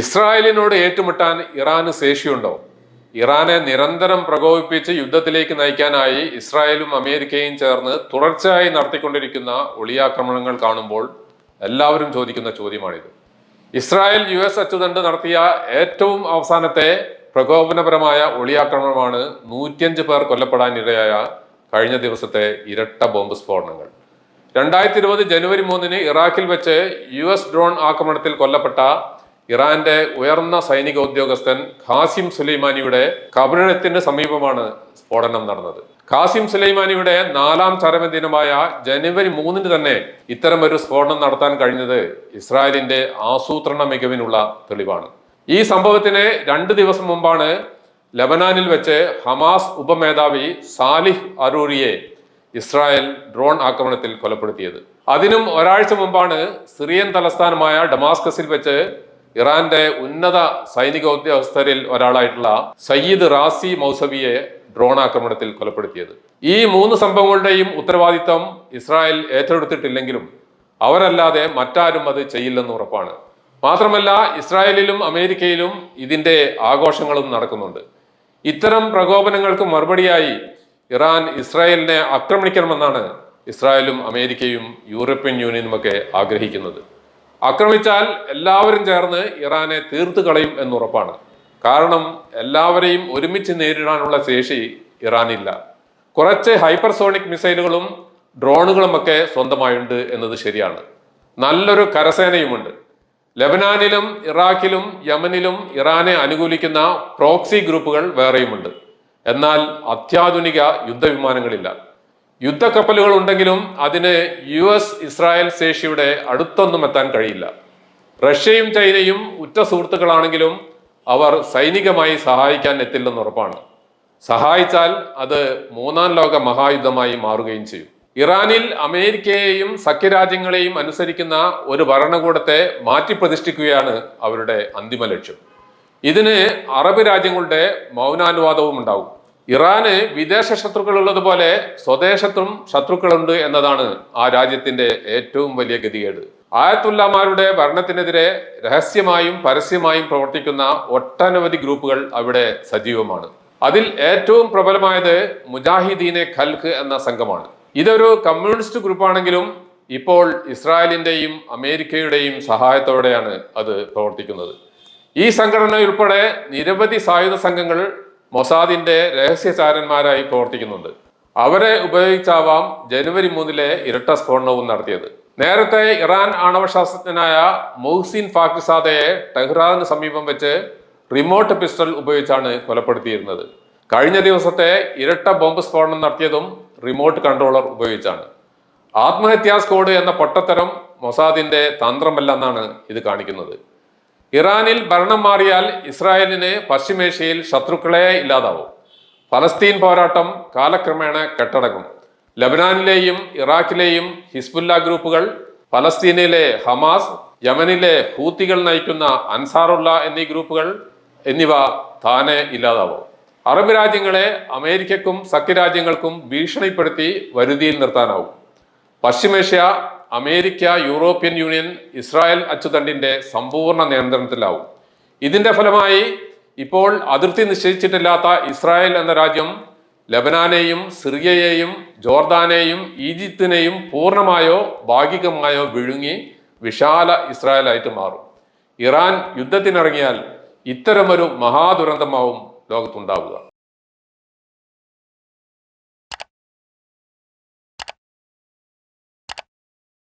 ഇസ്രായേലിനോട് ഏറ്റുമുട്ടാൻ ഇറാന് ശേഷിയുണ്ടോ? ഇറാനെ നിരന്തരം പ്രകോപിപ്പിച്ച് യുദ്ധത്തിലേക്ക് നയിക്കാനായി ഇസ്രായേലും അമേരിക്കയും ചേർന്ന് തുടർച്ചയായി നടത്തിക്കൊണ്ടിരിക്കുന്ന ഒളിയാക്രമണങ്ങൾ കാണുമ്പോൾ എല്ലാവരും ചോദിക്കുന്ന ചോദ്യമാണിത്. ഇസ്രായേൽ യു എസ് അച്ചുതണ്ട് നടത്തിയ ഏറ്റവും അവസാനത്തെ പ്രകോപനപരമായ ഒളിയാക്രമണമാണ് നൂറ്റിയഞ്ച് പേർ കൊല്ലപ്പെടാനിടയായ കഴിഞ്ഞ ദിവസത്തെ ഇരട്ട ബോംബ് സ്ഫോടനങ്ങൾ. രണ്ടായിരത്തി ഇരുപത് ജനുവരി മൂന്നിന് ഇറാഖിൽ വെച്ച് യു എസ് ഡ്രോൺ ആക്രമണത്തിൽ കൊല്ലപ്പെട്ട ഇറാന്റെ ഉയർന്ന സൈനിക ഉദ്യോഗസ്ഥൻ ഖാസിം സുലൈമാനിയുടെ കബറിടത്തിന് സമീപമാണ് സ്ഫോടനം നടന്നത്. ഖാസിം സുലൈമാനിയുടെ നാലാം ചരമദിനമായ ജനുവരി മൂന്നിന് തന്നെ ഇത്തരമൊരു സ്ഫോടനം നടത്താൻ കഴിഞ്ഞത് ഇസ്രായേലിന്റെ ആസൂത്രണ മികവിനുള്ള തെളിവാണ്. ഈ സംഭവത്തിന് രണ്ട് ദിവസം മുമ്പാണ് ലബനാനിൽ വെച്ച് ഹമാസ് ഉപമേധാവി സാലിഹ് അറൂറിയെ ഇസ്രായേൽ ഡ്രോൺ ആക്രമണത്തിൽ കൊലപ്പെടുത്തിയത്. അതിനും ഒരാഴ്ച മുമ്പാണ് സിറിയൻ തലസ്ഥാനമായ ഡമാസ്കസിൽ വെച്ച് ഇറാന്റെ ഉന്നത സൈനിക ഉദ്യോഗസ്ഥരിൽ ഒരാളായിട്ടുള്ള സയ്യിദ് റാസി മൗസവിയെ ഡ്രോൺ ആക്രമണത്തിൽ കൊലപ്പെടുത്തിയത്. ഈ മൂന്ന് സംഭവങ്ങളുടെയും ഉത്തരവാദിത്തം ഇസ്രായേൽ ഏറ്റെടുത്തിട്ടില്ലെങ്കിലും അവരല്ലാതെ മറ്റാരും അത് ചെയ്യില്ലെന്ന് ഉറപ്പാണ്. മാത്രമല്ല ഇസ്രായേലിലും അമേരിക്കയിലും ഇതിന്റെ ആഘോഷങ്ങളും നടക്കുന്നുണ്ട്. ഇത്തരം പ്രകോപനങ്ങൾക്ക് മറുപടിയായി ഇറാൻ ഇസ്രായേലിനെ ആക്രമിക്കണമെന്നാണ് ഇസ്രായേലും അമേരിക്കയും യൂറോപ്യൻ യൂണിയനുമൊക്കെ ആഗ്രഹിക്കുന്നത്. ആക്രമിച്ചാൽ എല്ലാവരും ചേർന്ന് ഇറാനെ തീർത്തു കളയും എന്നുറപ്പാണ്. കാരണം എല്ലാവരെയും ഒരുമിച്ച് നേരിടാനുള്ള ശേഷി ഇറാനില്ല. കുറച്ച് ഹൈപ്പർസോണിക് മിസൈലുകളും ഡ്രോണുകളുമൊക്കെ സ്വന്തമായുണ്ട് എന്നത് ശരിയാണ്. നല്ലൊരു കരസേനയുമുണ്ട്. ലബനാനിലും ഇറാഖിലും യമനിലും ഇറാനെ അനുകൂലിക്കുന്ന പ്രോക്സി ഗ്രൂപ്പുകൾ വേറെയുമുണ്ട്. എന്നാൽ അത്യാധുനിക യുദ്ധവിമാനങ്ങളില്ല. യുദ്ധക്കപ്പലുകൾ ഉണ്ടെങ്കിലും അതിന് യു എസ് ഇസ്രായേൽ ശേഷിയുടെ അടുത്തൊന്നും എത്താൻ കഴിയില്ല. റഷ്യയും ചൈനയും ഉറ്റ സുഹൃത്തുക്കളാണെങ്കിലും അവർ സൈനികമായി സഹായിക്കാൻ എത്തില്ലെന്ന് ഉറപ്പാണ്. സഹായിച്ചാൽ അത് മൂന്നാം ലോക മഹായുദ്ധമായി മാറുകയും ചെയ്യും. ഇറാനിൽ അമേരിക്കയെയും സഖ്യരാജ്യങ്ങളെയും അനുസരിക്കുന്ന ഒരു ഭരണകൂടത്തെ മാറ്റി പ്രതിഷ്ഠിക്കുകയാണ് അവരുടെ അന്തിമ ലക്ഷ്യം. ഇതിന് അറബ് രാജ്യങ്ങളുടെ മൗനാനുവാദവും ഉണ്ടാവും ഇറാന് വിദേശ ശത്രുക്കൾ ഉള്ളതുപോലെ സ്വദേശത്തും ശത്രുക്കളുണ്ട് എന്നതാണ് ആ രാജ്യത്തിന്റെ ഏറ്റവും വലിയ ഗതികേട്. ആയത്തുല്ലാമാരുടെ ഭരണത്തിനെതിരെ രഹസ്യമായും പരസ്യമായും പ്രവർത്തിക്കുന്ന ഒട്ടനവധി ഗ്രൂപ്പുകൾ അവിടെ സജീവമാണ്. അതിൽ ഏറ്റവും പ്രബലമായത് മുജാഹിദീനെ ഖൽഖ് എന്ന സംഘമാണ്. ഇതൊരു കമ്മ്യൂണിസ്റ്റ് ഗ്രൂപ്പാണെങ്കിലും ഇപ്പോൾ ഇസ്രായേലിന്റെയും അമേരിക്കയുടെയും സഹായത്തോടെയാണ് അത് പ്രവർത്തിക്കുന്നത്. ഈ സംഘടന ഉൾപ്പെടെ നിരവധി സായുധ സംഘങ്ങൾ മൊസാദിന്റെ രഹസ്യചാരന്മാരായി പ്രവർത്തിക്കുന്നുണ്ട്. അവരെ ഉപയോഗിച്ചാവാം ജനുവരി മൂന്നിലെ ഇരട്ട സ്ഫോടനവും നടത്തിയത്. നേരത്തെ ഇറാൻ ആണവ ശാസ്ത്രജ്ഞനായ മൊഹ്സിൻ ഫാക്കിസാദയെ ടെഹ്റാന് സമീപം വെച്ച് റിമോട്ട് പിസ്റ്റൾ ഉപയോഗിച്ചാണ് കൊലപ്പെടുത്തിയിരുന്നത്. കഴിഞ്ഞ ദിവസത്തെ ഇരട്ട ബോംബ് സ്ഫോടനം നടത്തിയതും റിമോട്ട് കൺട്രോളർ ഉപയോഗിച്ചാണ്. ആത്മഹത്യാ സ്ക്വാഡ് എന്ന പൊട്ടത്തരം മൊസാദിന്റെ തന്ത്രമല്ലെന്നാണ് ഇത് കാണിക്കുന്നത്. ഇറാനിൽ ഭരണം മാറിയാൽ ഇസ്രായേലിന് പശ്ചിമേഷ്യയിൽ ശത്രുക്കളെ ഇല്ലാതാവും. ഫലസ്തീൻ പോരാട്ടം കാലക്രമേണ കെട്ടടങ്ങും ലബനാനിലെയും ഇറാഖിലെയും ഹിസ്ബുല്ല ഗ്രൂപ്പുകൾ ഫലസ്തീനിലെ ഹമാസ് യമനിലെ ഹൂത്തികൾ നയിക്കുന്ന അൻസാറുള്ള എന്നീ ഗ്രൂപ്പുകൾ എന്നിവ താനെ ഇല്ലാതാവും. അറബ് രാജ്യങ്ങളെ അമേരിക്കക്കും സഖ്യരാജ്യങ്ങൾക്കും ഭീഷണിപ്പെടുത്തി വരുതിയിൽ നിർത്താനാവും. പശ്ചിമേഷ്യ അമേരിക്ക യൂറോപ്യൻ യൂണിയൻ ഇസ്രായേൽ അച്ചുതണ്ടിന്റെ സമ്പൂർണ നിയന്ത്രണത്തിലാവും. ഇതിന്റെ ഫലമായി ഇപ്പോൾ അതിർത്തി നിശ്ചയിച്ചിട്ടില്ലാത്ത ഇസ്രായേൽ എന്ന രാജ്യം ലബനാനെയും സിറിയയെയും ജോർദാനെയും ഈജിപ്തിനെയും പൂർണമായോ ഭാഗികമായോ വിഴുങ്ങി വിശാല ഇസ്രായേലായിട്ട് മാറും. ഇറാൻ യുദ്ധത്തിനിറങ്ങിയാൽ ഇത്തരമൊരു മഹാദുരന്തമാവും ലോകത്തുണ്ടാവുക.